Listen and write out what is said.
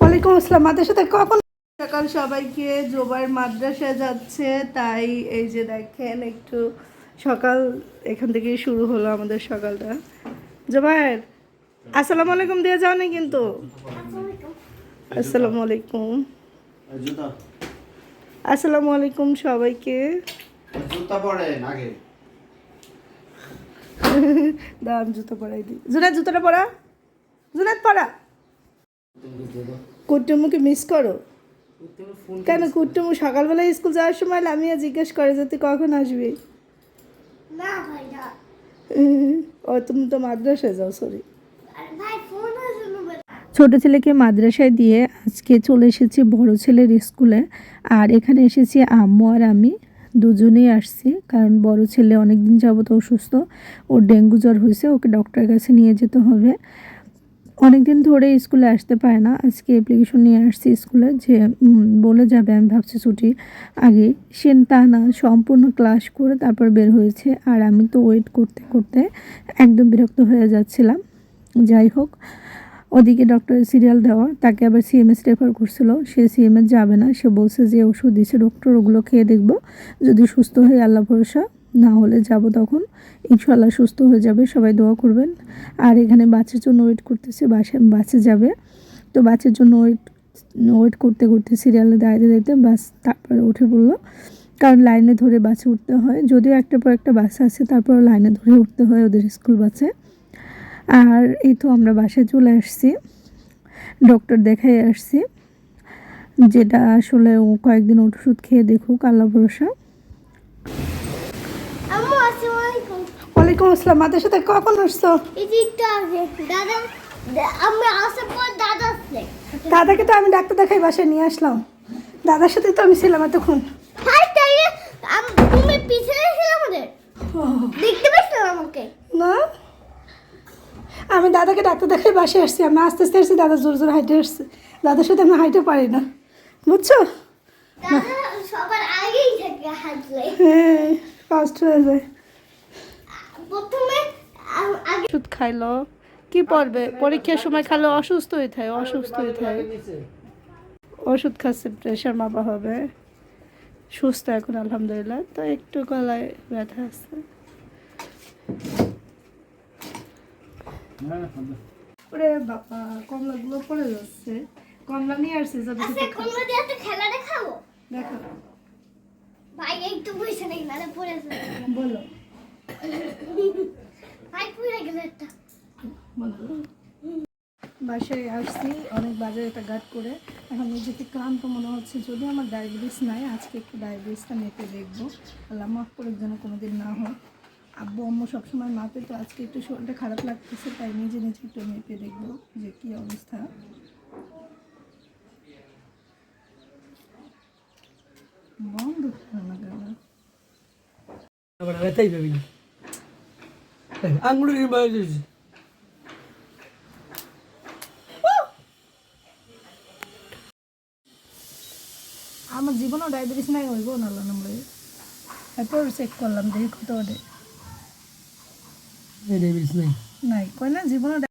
ওয়ালাইকুম আসসালাম। মাদ্রাসাতে কখন সকাল? সবাইকে জোবার মাদ্রাসা যাচ্ছে। তাই এই যে দেখেন একটু সকাল এখান থেকেই শুরু হলো আমাদের সকালটা। জোবায়ের আসসালামু আলাইকুম দিয়ে যাও না কিন্তু। আসসালামু আলাইকুম। জুতা আসসালামু আলাইকুম সবাইকে। জুতা পরেন আগে। দাম জুতো পরাই দিই। জুনাত জুতোটা পরা। জুনাত পরা। কুট্টুমুকে মিস করো? কেন কুট্টুমু সকালবেলা স্কুল যাওয়ার সময় লামিয়া জিজ্ঞেস করে যে তুই কখন আসবি? না ভাই না ও তুমি তো মাদ্রাসায় যাও সরি আরে ভাই ফোন আসলো ছোট ছেলেকে মাদ্রাসায় দিয়ে আজকে চলে এসেছি বড় ছেলের স্কুলে আর এখানে এসেছি আম্মু আর আমি দুজনেই আসছি। কারণ বড় ছেলে অনেক দিন যাবত অসুস্থ ওর ডেঙ্গু জ্বর হয়েছে ওকে ডক্টরের কাছে নিয়ে যেতে হবে। অনেক দিন ধরে স্কুলে আসতে পারে না। আজকে অ্যাপ্লিকেশন নিয়ে আসছি স্কুলে যে বলে যাবে, আমি ভাবছি ছুটি। আগে সে তা না, সম্পূর্ণ ক্লাস করে তারপর বের হয়েছে। আর আমি তো ওয়েট করতে করতে একদম বিরক্ত হয়ে যাচ্ছিলাম। যাই হোক, ওদিকে ডক্টরের সিরিয়াল দেওয়া তাকে আবার সিএমএস রেফার করছিল। সে সিএমএস যাবে না। সে বলছে যে, ওষুধ দিচ্ছে ডক্টর ওগুলো খেয়ে দেখব। যদি সুস্থ হয়ে আল্লাহ ভরসা। না হলে যাব তখন। ইনশাল্লাহ সুস্থ হয়ে যাবে, সবাই দোয়া করবেন। আর এখানে বাচ্চার জন্য ওয়েট করতেছে, বাসে বাসে যাবে। তো বাচ্চার জন্য ওয়েট ওয়েট করতে করতে সিরিয়ালে দাঁড়িয়ে দাঁড়িয়ে বাস তারপরে উঠে পড়ল। কারণ লাইনে ধরে বাসে উঠতে হয়। যদিও একটা পর একটা বাস আছে তারপর লাইনে ধরে উঠতে হয় ওদের স্কুল বাসে আর এই তো আমরা বাসায় চলে আসছি। ডক্টর দেখাই আসছি। যেটা আসলে ও কয়েকদিন ওষুধ খেয়ে দেখুক, আল্লাহ ভরসা। আম্মু আসসালামু আলাইকুম ওয়ালাইকুম আসসালাম। মাদের সাথে কখন আসছো? এই যে একটু আগে। দাদা আমি আসার পর দাদা আসলে। দাদাকে তো আমি ডাক্তার দেখাই বাসায় নিয়ে আসলাম। দাদার সাথে তো আমি ছিলাম এতক্ষণ। হাই তাই আম- তুমি পিছনে ছিলে আমাদের? দেখতে আমাকে। না? আমি দাদাকে ডাক্তার দেখাই বাসায় আসছি। আমি আস্তে আস্তে আসছি দাদা জোর জোর হাইটে আসছে। দাদার সাথে আমি হাইটে পারি না। বুঝছ? সবার আগেই থাকে হাঁটলে। হ্যাঁ। ফার্স্ট হয়ে যায়। প্রথমে ওষুধ খাইলো। কি পড়বে? পরীক্ষার সময় খাইলে অসুস্থ হয়ে থাকে অসুস্থ হয়ে থাকে। ওষুধ খাচ্ছে প্রেশার মাপা হবে। সুস্থ এখন আলহামদুলিল্লাহ। তো একটু গলায় ব্যথা আছে। ওরে বাবা কমলাগুলো পড়ে যাচ্ছে। কমলা নিয়ে আসছে যাতে দিয়ে একটা খেলা দেখাবো দেখো ভাই একটু বসে নেই মানে পড়েছে বলো। ভাই পুড়ে গেল একটা। বাসায় আসছি অনেক বাজারে গাট করে। এখন নিজেকে ক্লান্ত মনে হচ্ছে যদি আমার ডায়াবেটিস নাই আজকে একটু ডায়াবেটিসটা মেপে দেখব। আল্লাহ মাফ করে যেন কোনোদিন না হয়। আব্বু আম্মু সবসময় মাপে তো আজকে একটু শরীরটা খারাপ লাগতেছে তাই নিজে নিজে একটু মেপে দেখব যে কী অবস্থা বন্ধ করো না কেন আবার ব্যথাই পাবি না। আঙুলের বাইরে দিয়েছি আমার জীবনেও ডায়াবেটিস নাই হইব না নম্বরে এরপর চেক করলাম দেখি কত ডায়াবেটিস নাই। নাই কয় না জীবনে